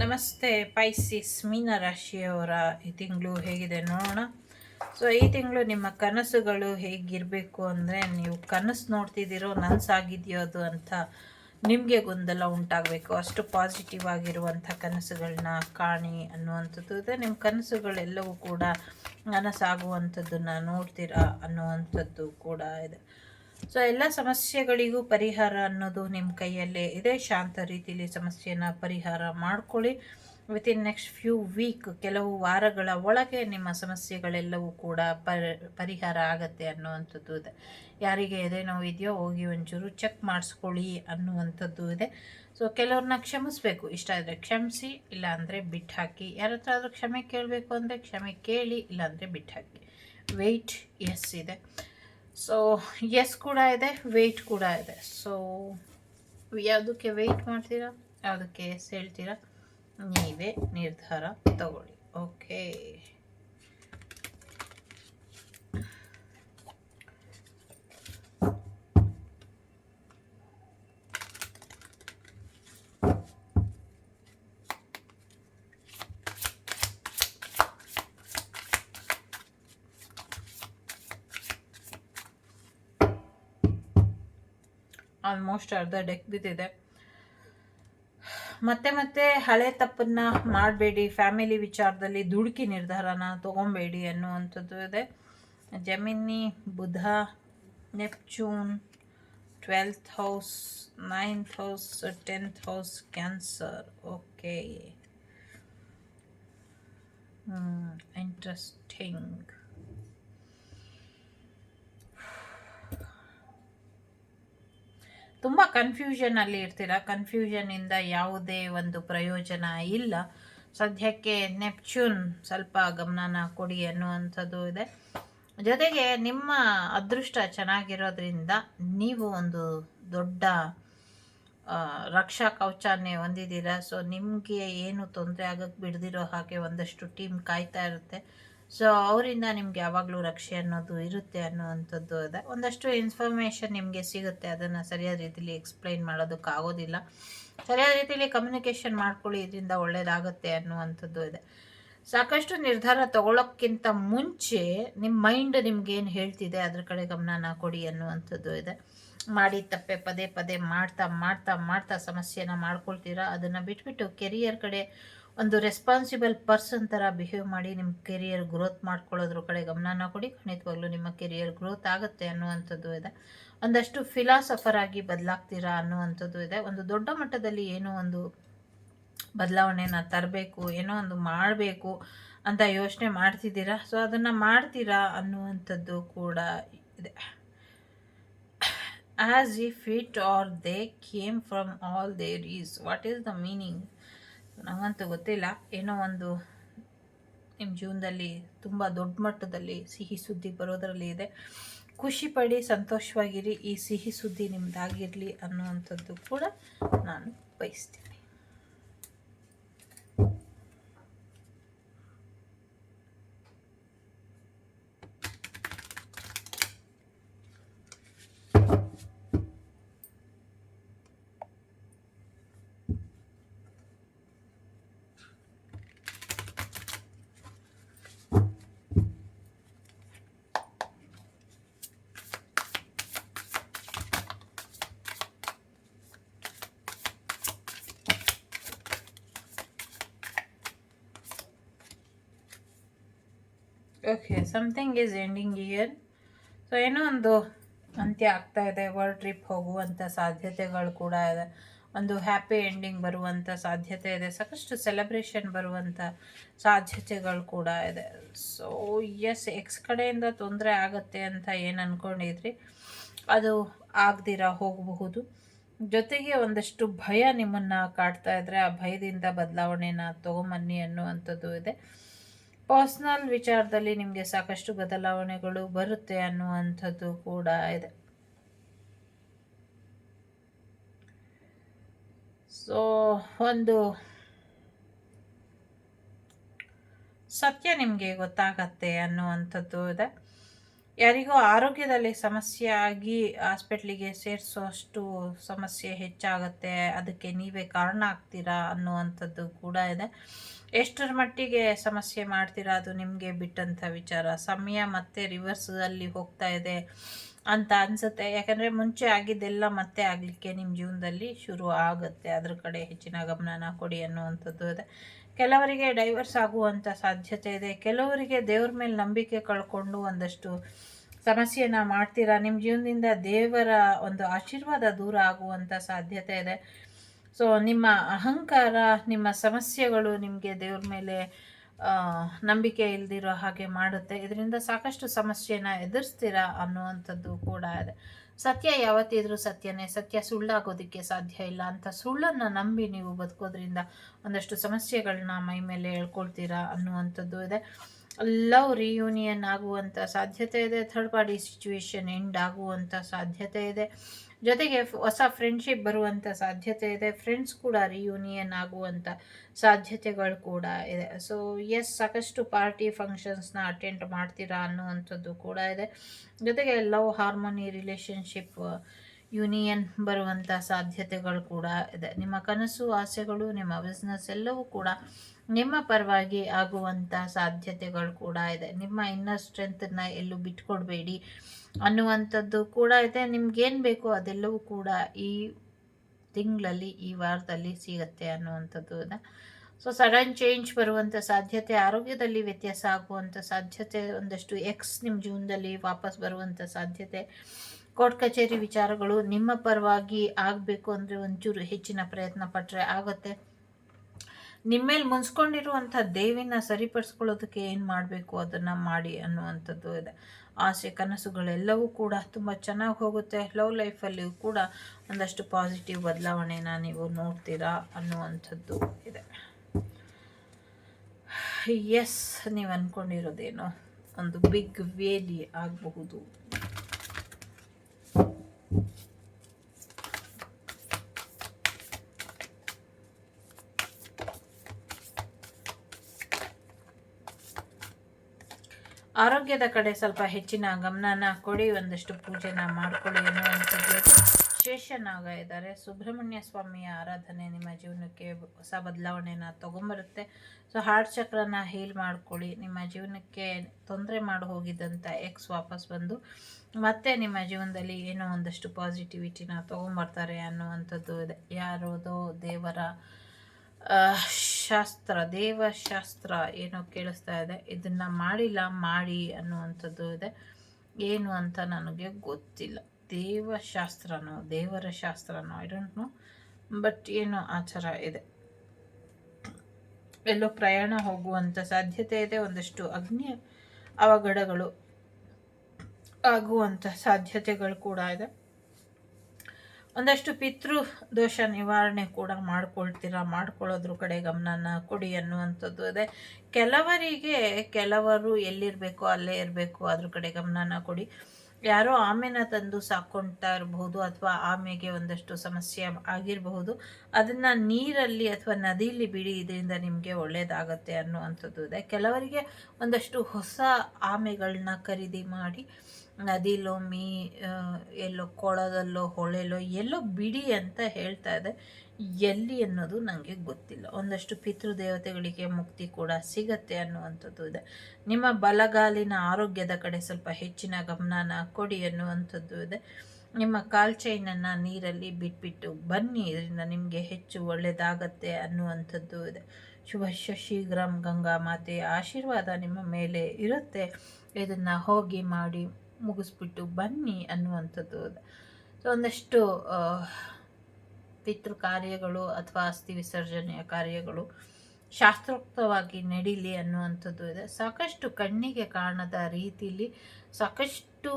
ನಮಸ್ತೆ ಪೈಸಿಸ್ ಮೀನ ರಾಶಿಯವರ ಈ ತಿಂಗಳು ಹೇಗಿದೆ ನೋಡೋಣ. ಸೊ ಈ ತಿಂಗಳು ನಿಮ್ಮ ಕನಸುಗಳು ಹೇಗಿರಬೇಕು ಅಂದರೆ ನೀವು ಕನಸು ನೋಡ್ತಿದ್ದೀರೋ ನನಸಾಗಿದೆಯೋ ಅದು ಅಂತ ನಿಮಗೆ ಗೊಂದಲ ಉಂಟಾಗಬೇಕು. ಅಷ್ಟು ಪಾಸಿಟಿವ್ ಆಗಿರುವಂಥ ಕನಸುಗಳನ್ನ ಕಾಣಿ ಅನ್ನುವಂಥದ್ದು ಇದೆ. ನಿಮ್ಮ ಕನಸುಗಳೆಲ್ಲವೂ ಕೂಡ ನನಸಾಗುವಂಥದ್ದನ್ನು ನೋಡ್ತೀರಾ ಅನ್ನುವಂಥದ್ದು ಕೂಡ ಇದೆ. ಸೊ ಎಲ್ಲ ಸಮಸ್ಯೆಗಳಿಗೂ ಪರಿಹಾರ ಅನ್ನೋದು ನಿಮ್ಮ ಕೈಯಲ್ಲೇ ಇದೆ. ಶಾಂತ ರೀತಿಯಲ್ಲಿ ಸಮಸ್ಯೆನ ಪರಿಹಾರ ಮಾಡ್ಕೊಳ್ಳಿ. ವಿತಿನ್ ನೆಕ್ಸ್ಟ್ ಫ್ಯೂ ವೀಕ್ ಕೆಲವು ವಾರಗಳ ಒಳಗೆ ನಿಮ್ಮ ಸಮಸ್ಯೆಗಳೆಲ್ಲವೂ ಕೂಡ ಪರಿಹಾರ ಆಗತ್ತೆ ಅನ್ನುವಂಥದ್ದು ಇದೆ. ಯಾರಿಗೆ ಎದೆ ನೋವು ಇದೆಯೋ ಹೋಗಿ ಒಂಚೂರು ಚೆಕ್ ಮಾಡಿಸ್ಕೊಳ್ಳಿ ಅನ್ನುವಂಥದ್ದು ಇದೆ. ಸೊ ಕೆಲವ್ರನ್ನ ಕ್ಷಮಿಸ್ಬೇಕು. ಇಷ್ಟ ಆದರೆ ಕ್ಷಮಿಸಿ ಇಲ್ಲಾಂದರೆ ಬಿಟ್ಟು ಹಾಕಿ ಯಾರ ಹತ್ರ ಆದರೂ ಕ್ಷಮೆ ಕೇಳಬೇಕು ಅಂದರೆ ಕ್ಷಮೆ ಕೇಳಿ ಇಲ್ಲಾಂದರೆ ಬಿಟ್ಟು ಹಾಕಿ ವೆಯ್ಟ್ ಎಸ್ ಇದೆ. ಸೊ ಎಸ್ ಕೂಡ ಇದೆ ವೆಯ್ಟ್ ಕೂಡ ಇದೆ ಸೊ ಯಾವುದಕ್ಕೆ ವೆಯ್ಟ್ ಮಾಡ್ತೀರಾ ಯಾವುದಕ್ಕೆ ಎಸ್ ಹೇಳ್ತೀರಾ ನೀವೇ ನಿರ್ಧಾರ ತಗೊಳ್ಳಿ ಓಕೆ ಆಲ್ಮೋಸ್ಟ್ ಅರ್ಧ ಡೆಕ್ ಬಿದ್ದಿದೆ. ಮತ್ತೆ ಮತ್ತೆ ಹಳೆ ತಪ್ಪನ್ನ ಮಾಡಬೇಡಿ ಫ್ಯಾಮಿಲಿ ವಿಚಾರದಲ್ಲಿ ದುಡುಕಿ ನಿರ್ಧಾರನ ತಗೊಬೇಡಿ ಅನ್ನುವಂಥದ್ದು ಇದೆ. ಜಮಿನಿ, ಬುಧ, Neptune twelfth house ninth house tenth house Cancer okay interesting ತುಂಬ ಕನ್ಫ್ಯೂಷನಲ್ಲಿ ಇರ್ತೀರ? ಕನ್ಫ್ಯೂಷನಿಂದ ಯಾವುದೇ ಒಂದು ಪ್ರಯೋಜನ ಇಲ್ಲ. ಸದ್ಯಕ್ಕೆ ನೆಪ್ಚೂನ್ ಸ್ವಲ್ಪ ಗಮನನ ಕೊಡಿ ಅನ್ನುವಂಥದ್ದು ಇದೆ. ಜೊತೆಗೆ ನಿಮ್ಮ ಅದೃಷ್ಟ ಚೆನ್ನಾಗಿರೋದ್ರಿಂದ ನೀವು ಒಂದು ದೊಡ್ಡ ರಕ್ಷಾ ಕವಚನೇ ಹೊಂದಿದ್ದೀರಾ? ಸೊ ನಿಮಗೆ ಏನು ತೊಂದರೆ ಆಗಕ್ಕೆ ಬಿಡದಿರೋ ಹಾಗೆ ಒಂದಷ್ಟು ಟೀಮ್ ಕಾಯ್ತಾ ಇರುತ್ತೆ. ಸೊ ಅವರಿಂದ ನಿಮ್ಗೆ ಯಾವಾಗಲೂ ರಕ್ಷೆ ಅನ್ನೋದು ಇರುತ್ತೆ ಅನ್ನೋವಂಥದ್ದು ಇದೆ. ಒಂದಷ್ಟು ಇನ್ಫಾರ್ಮೇಷನ್ ನಿಮಗೆ ಸಿಗುತ್ತೆ. ಅದನ್ನು ಸರಿಯಾದ ರೀತಿಯಲ್ಲಿ ಎಕ್ಸ್ಪ್ಲೈನ್ ಮಾಡೋದಕ್ಕಾಗೋದಿಲ್ಲ ಸರಿಯಾದ ರೀತಿಯಲ್ಲಿ ಕಮ್ಯುನಿಕೇಷನ್ ಮಾಡ್ಕೊಳ್ಳಿ, ಇದರಿಂದ ಒಳ್ಳೆಯದಾಗುತ್ತೆ ಅನ್ನುವಂಥದ್ದು ಇದೆ. ಸಾಕಷ್ಟು ನಿರ್ಧಾರ ತಗೊಳ್ಳೋಕ್ಕಿಂತ ಮುಂಚೆ ನಿಮ್ಮ ಮೈಂಡ್ ನಿಮ್ಗೇನು ಹೇಳ್ತಿದೆ, ಅದ್ರ ಕಡೆ ಗಮನನ ಕೊಡಿ ಅನ್ನುವಂಥದ್ದು ಇದೆ. ಮಾಡಿ, ತಪ್ಪೆ, ಪದೇ ಪದೇ ಮಾಡ್ತಾ ಮಾಡ್ತಾ ಮಾಡ್ತಾ ಸಮಸ್ಯೆನ ಮಾಡ್ಕೊಳ್ತೀರಾ, ಅದನ್ನು ಬಿಟ್ಬಿಟ್ಟು ಕೆರಿಯರ್ ಕಡೆ ಒಂದು ರೆಸ್ಪಾನ್ಸಿಬಲ್ ಪರ್ಸನ್ ಥರ ಬಿಹೇವ್ ಮಾಡಿ ನಿಮ್ಮ ಕೆರಿಯರ್ ಗ್ರೋತ್ ಮಾಡ್ಕೊಳ್ಳೋದ್ರ ಕಡೆ ಗಮನನ ಕೊಡಿ. ಖಂಡಿತವಾಗ್ಲೂ ನಿಮ್ಮ ಕೆರಿಯರ್ ಗ್ರೋತ್ ಆಗುತ್ತೆ ಅನ್ನುವಂಥದ್ದು ಇದೆ. ಒಂದಷ್ಟು ಫಿಲಾಸಫರ್ ಆಗಿ ಬದಲಾಗ್ತೀರಾ ಅನ್ನುವಂಥದ್ದು ಇದೆ. ಒಂದು ದೊಡ್ಡ ಮಟ್ಟದಲ್ಲಿ ಏನೋ ಒಂದು ಬದಲಾವಣೆನ ತರಬೇಕು, ಏನೋ ಒಂದು ಮಾಡಬೇಕು ಅಂತ ಯೋಚನೆ ಮಾಡ್ತಿದ್ದೀರಾ? ಸೊ ಅದನ್ನು ಮಾಡ್ತೀರಾ ಅನ್ನುವಂಥದ್ದು ಕೂಡ ಇದೆ. As if it are they came from all there is what is the meaning ನನಗಂತೂ ಗೊತ್ತಿಲ್ಲ. ಏನೋ ಒಂದು ನಿಮ್ಮ ಜೀವನದಲ್ಲಿ ತುಂಬ ದೊಡ್ಡ ಮಟ್ಟದಲ್ಲಿ ಸಿಹಿ ಸುದ್ದಿ ಬರೋದರಲ್ಲಿ ಇದೆ. ಖುಷಿ ಪಡಿ, ಸಂತೋಷವಾಗಿರಿ. ಈ ಸಿಹಿ ಸುದ್ದಿ ನಿಮ್ಮದಾಗಿರಲಿ ಅನ್ನುವಂಥದ್ದು ಕೂಡ ನಾನು ಬಯಸ್ತೀನಿ. Okay something is ending year so ಏನೋ ಒಂದು ಅಂತ್ಯ ಆಗ್ತಾ ಇದೆ ವರ್ಲ್ಡ್ ಟ್ರಿಪ್ ಹೋಗುವಂಥ ಸಾಧ್ಯತೆಗಳು ಕೂಡ ಇದೆ. ಒಂದು ಹ್ಯಾಪಿ ಎಂಡಿಂಗ್ ಬರುವಂಥ ಸಾಧ್ಯತೆ ಇದೆ, ಸಾಕಷ್ಟು ಸೆಲೆಬ್ರೇಷನ್ ಬರುವಂಥ ಸಾಧ್ಯತೆಗಳು ಕೂಡ ಇದೆ. ಸೊ ಎಸ್ ಎಕ್ಸ್ ಕಡೆಯಿಂದ ತೊಂದರೆ ಆಗತ್ತೆ ಅಂತ ಏನು ಅಂದ್ಕೊಂಡಿದ್ರಿ ಅದು ಆಗದಿರ ಹೋಗಬಹುದು. ಜೊತೆಗೆ ಒಂದಷ್ಟು ಭಯ ನಿಮ್ಮನ್ನು ಕಾಡ್ತಾ ಇದ್ದರೆ ಆ ಭಯದಿಂದ ಬದಲಾವಣೆನ ತೊಗೊಂಬನ್ನಿ ಅನ್ನುವಂಥದ್ದು ಇದೆ. ಪರ್ಸ್ನಲ್ ವಿಚಾರದಲ್ಲಿ ನಿಮಗೆ ಸಾಕಷ್ಟು ಬದಲಾವಣೆಗಳು ಬರುತ್ತೆ ಅನ್ನುವಂಥದ್ದು ಕೂಡ ಇದೆ. ಸೊ ಒಂದು ಸತ್ಯ ನಿಮಗೆ ಗೊತ್ತಾಗತ್ತೆ ಅನ್ನುವಂಥದ್ದು ಇದೆ. ಯಾರಿಗೋ ಆರೋಗ್ಯದಲ್ಲಿ ಸಮಸ್ಯೆ ಆಗಿ ಹಾಸ್ಪಿಟ್ಲಿಗೆ ಸೇರಿಸೋಷ್ಟು ಸಮಸ್ಯೆ ಹೆಚ್ಚಾಗುತ್ತೆ, ಅದಕ್ಕೆ ನೀವೇ ಕಾರಣ ಆಗ್ತೀರಾ ಅನ್ನುವಂಥದ್ದು ಕೂಡ ಇದೆ. ಎಷ್ಟರ ಮಟ್ಟಿಗೆ ಸಮಸ್ಯೆ ಮಾಡ್ತೀರಾ ಅದು ನಿಮಗೆ ಬಿಟ್ಟಂಥ ವಿಚಾರ. ಸಮಯ ಮತ್ತೆ ರಿವರ್ಸಲ್ಲಿ ಹೋಗ್ತಾ ಇದೆ ಅಂತ ಅನಿಸುತ್ತೆ. ಯಾಕಂದರೆ ಮುಂಚೆ ಆಗಿದ್ದೆಲ್ಲ ಮತ್ತೆ ಆಗಲಿಕ್ಕೆ ನಿಮ್ಮ ಜೀವನದಲ್ಲಿ ಶುರು ಆಗುತ್ತೆ. ಅದ್ರ ಕಡೆ ಹೆಚ್ಚಿನ ಗಮನನ ಕೊಡಿ ಅನ್ನುವಂಥದ್ದು ಇದೆ. ಕೆಲವರಿಗೆ ಡೈವರ್ಸ್ ಆಗುವಂಥ ಸಾಧ್ಯತೆ ಇದೆ. ಕೆಲವರಿಗೆ ದೇವ್ರ ಮೇಲೆ ನಂಬಿಕೆ ಕಳ್ಕೊಂಡು ಒಂದಷ್ಟು ಸಮಸ್ಯೆಯನ್ನು ಮಾಡ್ತೀರಾ? ನಿಮ್ಮ ಜೀವನದಿಂದ ದೇವರ ಒಂದು ಆಶೀರ್ವಾದ ದೂರ ಆಗುವಂಥ ಸಾಧ್ಯತೆ ಇದೆ. ಸೊ ನಿಮ್ಮ ಅಹಂಕಾರ, ನಿಮ್ಮ ಸಮಸ್ಯೆಗಳು ನಿಮಗೆ ದೇವ್ರ ಮೇಲೆ ನಂಬಿಕೆ ಇಲ್ದಿರೋ ಹಾಗೆ ಮಾಡುತ್ತೆ. ಇದರಿಂದ ಸಾಕಷ್ಟು ಸಮಸ್ಯೆನ ಎದುರಿಸ್ತೀರಾ ಅನ್ನುವಂಥದ್ದು ಕೂಡ ಇದೆ. ಸತ್ಯ ಯಾವತ್ತಿದ್ರೂ ಸತ್ಯನೇ. ಸತ್ಯ ಸುಳ್ಳಾಗೋದಕ್ಕೆ ಸಾಧ್ಯ ಇಲ್ಲ. ಅಂತ ಸುಳ್ಳನ್ನು ನಂಬಿ ನೀವು ಬದುಕೋದ್ರಿಂದ ಒಂದಷ್ಟು ಸಮಸ್ಯೆಗಳನ್ನ ಮೈ ಮೇಲೆ ಹೇಳ್ಕೊಳ್ತೀರಾ ಅನ್ನುವಂಥದ್ದು ಇದೆ. ಲವ್ ರಿಯೂನಿಯನ್ ಆಗುವಂಥ ಸಾಧ್ಯತೆ ಇದೆ. ಥರ್ಡ್ ಪಾರ್ಟಿ ಸಿಚುವೇಶನ್ ಎಂಡ್ ಆಗುವಂಥ ಸಾಧ್ಯತೆ ಇದೆ. ಜೊತೆಗೆ ಹೊಸ ಫ್ರೆಂಡ್ಶಿಪ್ ಬರುವಂಥ ಸಾಧ್ಯತೆ ಇದೆ. ಫ್ರೆಂಡ್ಸ್ ಕೂಡ ರಿಯೂನಿಯನ್ ಆಗುವಂಥ ಸಾಧ್ಯತೆಗಳು ಕೂಡ ಇದೆ. ಸೊ ಎಸ್ ಸಾಕಷ್ಟು ಪಾರ್ಟಿ ಫಂಕ್ಷನ್ಸ್ನ ಅಟೆಂಡ್ ಮಾಡ್ತೀರಾ ಅನ್ನುವಂಥದ್ದು ಕೂಡ ಇದೆ. ಜೊತೆಗೆ ಲವ್ ಹಾರ್ಮೋನಿ ರಿಲೇಷನ್ಶಿಪ್ ಯೂನಿಯನ್ ಬರುವಂಥ ಸಾಧ್ಯತೆಗಳು ಕೂಡ ಇದೆ. ನಿಮ್ಮ ಕನಸು, ಆಸೆಗಳು, ನಿಮ್ಮ ಬಿಸ್ನೆಸ್ ಎಲ್ಲವೂ ಕೂಡ ನಿಮ್ಮ ಪರವಾಗಿ ಆಗುವಂಥ ಸಾಧ್ಯತೆಗಳು ಕೂಡ ಇದೆ. ನಿಮ್ಮ ಇನ್ನರ್ ಸ್ಟ್ರೆಂತನ್ನ ಎಲ್ಲೂ ಬಿಟ್ಕೊಡ್ಬೇಡಿ ಅನ್ನುವಂಥದ್ದು ಕೂಡ ಇದೆ. ನಿಮ್ಗೇನು ಬೇಕೋ ಅದೆಲ್ಲವೂ ಕೂಡ ಈ ತಿಂಗಳಲ್ಲಿ, ಈ ವಾರದಲ್ಲಿ ಸಿಗುತ್ತೆ ಅನ್ನುವಂಥದ್ದು ಇದೆ. ಸೊ ಸಡನ್ ಚೇಂಜ್ ಬರುವಂಥ ಸಾಧ್ಯತೆ, ಆರೋಗ್ಯದಲ್ಲಿ ವ್ಯತ್ಯಾಸ ಆಗುವಂಥ ಸಾಧ್ಯತೆ, ಒಂದಷ್ಟು ಎಕ್ಸ್ ನಿಮ್ಮ ಜೀವನದಲ್ಲಿ ವಾಪಸ್ ಬರುವಂಥ ಸಾಧ್ಯತೆ ಕೋರ್ಟ್ ಕಚೇರಿ ವಿಚಾರಗಳು ನಿಮ್ಮ ಪರವಾಗಿ ಆಗಬೇಕು ಅಂದರೆ ಒಂಚೂರು ಹೆಚ್ಚಿನ ಪ್ರಯತ್ನ ಪಟ್ಟರೆ ಆಗುತ್ತೆ. ನಿಮ್ಮೇಲೆ ಮುನ್ಸ್ಕೊಂಡಿರುವಂಥ ದೇವಿನ ಸರಿಪಡಿಸ್ಕೊಳ್ಳೋದಕ್ಕೆ ಏನು ಮಾಡಬೇಕು ಅದನ್ನು ಮಾಡಿ ಅನ್ನುವಂಥದ್ದು ಇದೆ. ಆಸೆ, ಕನಸುಗಳೆಲ್ಲವೂ ಕೂಡ ತುಂಬ ಚೆನ್ನಾಗಿ ಹೋಗುತ್ತೆ. ಲವ್ ಲೈಫಲ್ಲಿಯೂ ಕೂಡ ಒಂದಷ್ಟು ಪಾಸಿಟಿವ್ ಬದಲಾವಣೆನ ನೀವು ನೋಡ್ತೀರಾ ಅನ್ನುವಂಥದ್ದು ಇದೆ. ಎಸ್ ನೀವು ಅಂದ್ಕೊಂಡಿರೋದೇನೋ ಒಂದು ಬಿಗ್ ವೇಲಿ ಆಗಬಹುದು. ಆರೋಗ್ಯದ ಕಡೆ ಸ್ವಲ್ಪ ಹೆಚ್ಚಿನ ಗಮನನ ಕೊಡಿ, ಒಂದಷ್ಟು ಪೂಜೆನ ಮಾಡ್ಕೊಳ್ಳಿ ಅನ್ನುವಂಥದ್ದು ಶೇಷನಾಗ ಇದ್ದಾರೆ. ಸುಬ್ರಹ್ಮಣ್ಯ ಸ್ವಾಮಿಯ ಆರಾಧನೆ ನಿಮ್ಮ ಜೀವನಕ್ಕೆ ಹೊಸ ಬದಲಾವಣೆನ ತೊಗೊಂಬರುತ್ತೆ. ಸೊ ಹಾರ್ಟ್ ಚಕ್ರನ ಹೀಲ್ ಮಾಡ್ಕೊಳ್ಳಿ. ನಿಮ್ಮ ಜೀವನಕ್ಕೆ ತೊಂದರೆ ಮಾಡಿ ಹೋಗಿದ್ದಂಥ ಎಕ್ಸ್ ವಾಪಸ್ ಬಂದು ಮತ್ತೆ ನಿಮ್ಮ ಜೀವನದಲ್ಲಿ ಏನೋ ಒಂದಷ್ಟು ಪಾಸಿಟಿವಿಟಿನ ತೊಗೊಂಬರ್ತಾರೆ ಅನ್ನುವಂಥದ್ದು ಇದೆ. ಯಾರೋದೋ ದೇವರ ಶಾಸ್ತ್ರ, ದೇವಶಾಸ್ತ್ರ ಏನೋ ಕೇಳಿಸ್ತಾ ಇದೆ. ಇದನ್ನು ಮಾಡಿಲ್ಲ, ಮಾಡಿ ಅನ್ನುವಂಥದ್ದು ಇದೆ. ಏನು ಅಂತ ನನಗೆ ಗೊತ್ತಿಲ್ಲ. ದೇವಶಾಸ್ತ್ರನೋ, ದೇವರ ಶಾಸ್ತ್ರನೋ ಐ ಡೋಂಟ್ ನೋ ಬಟ್ ಏನೋ ಆಚಾರ ಇದೆ. ಎಲ್ಲೋ ಪ್ರಯಾಣ ಹೋಗುವಂಥ ಸಾಧ್ಯತೆ ಇದೆ. ಒಂದಷ್ಟು ಅಗ್ನಿ ಅವಘಡಗಳು ಆಗುವಂಥ ಸಾಧ್ಯತೆಗಳು ಕೂಡ ಇದೆ. ಒಂದಷ್ಟು ಪಿತೃ ದೋಷ ನಿವಾರಣೆ ಕೂಡ ಮಾಡ್ಕೊಳ್ತೀರಾ, ಮಾಡ್ಕೊಳ್ಳೋದ್ರ ಕಡೆ ಗಮನನ ಕೊಡಿ ಅನ್ನುವಂಥದ್ದು ಇದೆ ಕೆಲವರಿಗೆ, ಕೆಲವರು ಎಲ್ಲಿರಬೇಕು ಅಲ್ಲೇ ಇರಬೇಕು, ಅದ್ರ ಕಡೆ ಗಮನನ ಕೊಡಿ. ಯಾರೋ ಆಮೆನ ತಂದು ಸಾಕೊಳ್ತಾ ಇರಬಹುದು ಅಥವಾ ಆಮೆಗೆ ಒಂದಷ್ಟು ಸಮಸ್ಯೆ ಆಗಿರಬಹುದು. ಅದನ್ನು ನೀರಲ್ಲಿ ಅಥವಾ ನದಿಯಲ್ಲಿ ಬಿಡಿ, ಇದರಿಂದ ನಿಮಗೆ ಒಳ್ಳೆಯದಾಗತ್ತೆ ಅನ್ನುವಂಥದ್ದು ಇದೆ. ಕೆಲವರಿಗೆ ಒಂದಷ್ಟು ಹೊಸ ಆಮೆಗಳನ್ನ ಖರೀದಿ ಮಾಡಿ ನದಿಲೋ, ಮೀ ಎಲ್ಲೋ, ಕೊಳದಲ್ಲೋ, ಹೊಳೆಲೋ, ಎಲ್ಲೋ ಬಿಡಿ ಅಂತ ಹೇಳ್ತಾ ಇದೆ. ಎಲ್ಲಿ ಅನ್ನೋದು ನನಗೆ ಗೊತ್ತಿಲ್ಲ. ಒಂದಷ್ಟು ಪಿತೃದೇವತೆಗಳಿಗೆ ಮುಕ್ತಿ ಕೂಡ ಸಿಗತ್ತೆ ಅನ್ನುವಂಥದ್ದು ಇದೆ. ನಿಮ್ಮ ಬಲಗಾಲಿನ ಆರೋಗ್ಯದ ಕಡೆ ಸ್ವಲ್ಪ ಹೆಚ್ಚಿನ ಗಮನನ ಕೊಡಿ ಅನ್ನುವಂಥದ್ದು ಇದೆ. ನಿಮ್ಮ ಕಾಲ್ ಚೈನನ್ನು ನೀರಲ್ಲಿ ಬಿಟ್ಬಿಟ್ಟು ಬನ್ನಿ. ಇದರಿಂದ ನಿಮಗೆ ಹೆಚ್ಚು ಒಳ್ಳೆಯದಾಗತ್ತೆ ಅನ್ನುವಂಥದ್ದು ಇದೆ. ಶುಭ ಶೀಘ್ರಂ ಗಂಗಾ ಮಾತೆಯ ಆಶೀರ್ವಾದ ನಿಮ್ಮ ಮೇಲೆ ಇರುತ್ತೆ. ಇದನ್ನು ಹೋಗಿ ಮಾಡಿ. ಮುಗಿಸ್ಬಿಟ್ಟು ಬನ್ನಿ ಅನ್ನುವಂಥದ್ದು. ಸೊ ಒಂದಷ್ಟು ಪಿತೃ ಕಾರ್ಯಗಳು ಅಥವಾ ಅಸ್ಥಿ ವಿಸರ್ಜನೆಯ ಕಾರ್ಯಗಳು ಶಾಸ್ತ್ರೋಕ್ತವಾಗಿ ನಡೀಲಿ ಅನ್ನುವಂಥದ್ದು ಇದೆ. ಸಾಕಷ್ಟು ಕಣ್ಣಿಗೆ ಕಾಣದ ರೀತಿಯಲ್ಲಿ ಸಾಕಷ್ಟು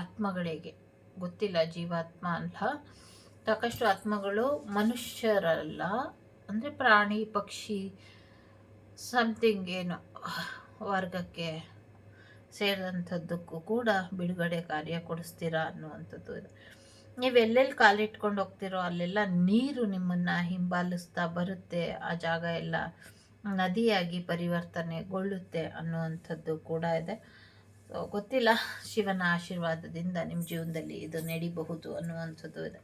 ಆತ್ಮಗಳಿಗೆ, ಗೊತ್ತಿಲ್ಲ ಜೀವಾತ್ಮ ಅಲ್ಲ, ಸಾಕಷ್ಟು ಆತ್ಮಗಳು ಮನುಷ್ಯರಲ್ಲ, ಅಂದರೆ ಪ್ರಾಣಿ, ಪಕ್ಷಿ ಸಮಥಿಂಗ್ ಏನು, ವರ್ಗಕ್ಕೆ ಸೇರಿದಂಥದ್ದಕ್ಕೂ ಕೂಡ ಬಿಡುಗಡೆ ಕಾರ್ಯ ಕೊಡಿಸ್ತೀರಾ ಅನ್ನುವಂಥದ್ದು ಇದೆ. ನೀವು ಎಲ್ಲೆಲ್ಲಿ ಕಾಲಿಟ್ಕೊಂಡು ಹೋಗ್ತಿರೋ ಅಲ್ಲೆಲ್ಲ ನೀರು ನಿಮ್ಮನ್ನು ಹಿಂಬಾಲಿಸ್ತಾ ಬರುತ್ತೆ, ಆ ಜಾಗ ಎಲ್ಲ ನದಿಯಾಗಿ ಪರಿವರ್ತನೆಗೊಳ್ಳುತ್ತೆ ಅನ್ನುವಂಥದ್ದು ಕೂಡ ಇದೆ. ಸೊ ಗೊತ್ತಿಲ್ಲ, ಶಿವನ ಆಶೀರ್ವಾದದಿಂದ ನಿಮ್ಮ ಜೀವನದಲ್ಲಿ ಇದು ನಡಿಬಹುದು ಅನ್ನುವಂಥದ್ದು ಇದೆ.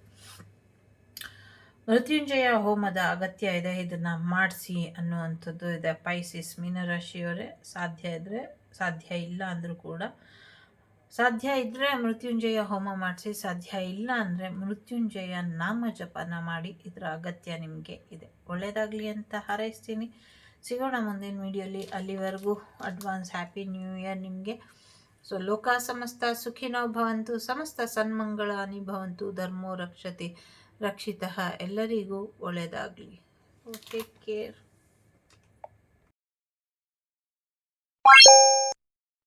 ಮೃತ್ಯುಂಜಯ ಹೋಮದ ಅಗತ್ಯ ಇದೆ, ಇದನ್ನು ಮಾಡಿಸಿ ಅನ್ನುವಂಥದ್ದು ಇದೆ. ಪೈಸಿಸ್ ಮೀನರಾಶಿಯವರೇ, ಸಾಧ್ಯ ಇದ್ದರೆ ಸಾಧ್ಯ ಇಲ್ಲ ಅಂದರೂ ಕೂಡ ಸಾಧ್ಯ ಇದ್ದರೆ ಮೃತ್ಯುಂಜಯ ಹೋಮ ಮಾಡಿಸಿ, ಸಾಧ್ಯ ಇಲ್ಲ ಅಂದರೆ ಮೃತ್ಯುಂಜಯ ನಾಮ ಜಪನ ಮಾಡಿ ಇದರ ಅಗತ್ಯ ನಿಮಗೆ ಇದೆ. ಒಳ್ಳೆಯದಾಗಲಿ ಅಂತ ಹಾರೈಸ್ತೀನಿ. ಸಿಗೋಣ ಮುಂದಿನ ವಿಡಿಯೋಲಿ. ಅಲ್ಲಿವರೆಗೂ ಅಡ್ವಾನ್ಸ್ ಹ್ಯಾಪಿ ನ್ಯೂ ಇಯರ್ ನಿಮಗೆ. ಸೊ, ಲೋಕ ಸಮಸ್ತ ಸುಖಿನೋ ಭವಂತು, ಸಮಸ್ತ ಸನ್ಮಂಗಳಾನಿ ಭವಂತು ಧರ್ಮೋ ರಕ್ಷತೆ ರಕ್ಷಿತ ಎಲ್ಲರಿಗೂ ಒಳ್ಳೆಯದಾಗಲಿ ಓಕೆ ಕೇರ್